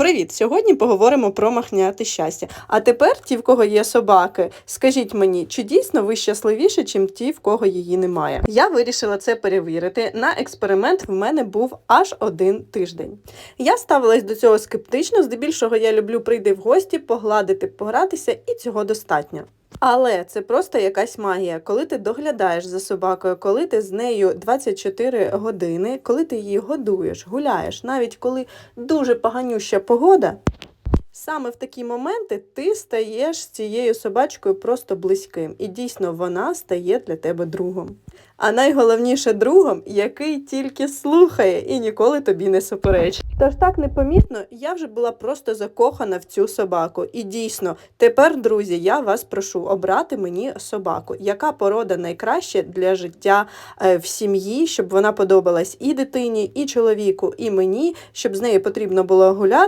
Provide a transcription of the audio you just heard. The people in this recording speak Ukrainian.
Привіт! Сьогодні поговоримо про махняти щастя. А тепер ті, в кого є собаки, скажіть мені, чи дійсно ви щасливіші, чим ті, в кого її немає? Я вирішила це перевірити. На експеримент в мене був аж один тиждень. Я ставилась до цього скептично. Здебільшого я люблю прийти в гості, погладити, погратися, і цього достатньо. Але це просто якась магія. Коли ти доглядаєш за собакою, коли ти з нею 24 години, коли ти її годуєш, гуляєш, навіть коли дуже поганюща погода. Саме в такі моменти ти стаєш з цією собачкою просто близьким, і дійсно вона стає для тебе другом. А найголовніше другом, який тільки слухає і ніколи тобі не суперечить. Тож так непомітно, я вже була просто закохана в цю собаку. І дійсно, тепер, друзі, я вас прошу обрати мені собаку, яка порода найкраще для життя е, в сім'ї, щоб вона подобалась і дитині, і чоловіку, і мені, щоб з нею потрібно було гуляти.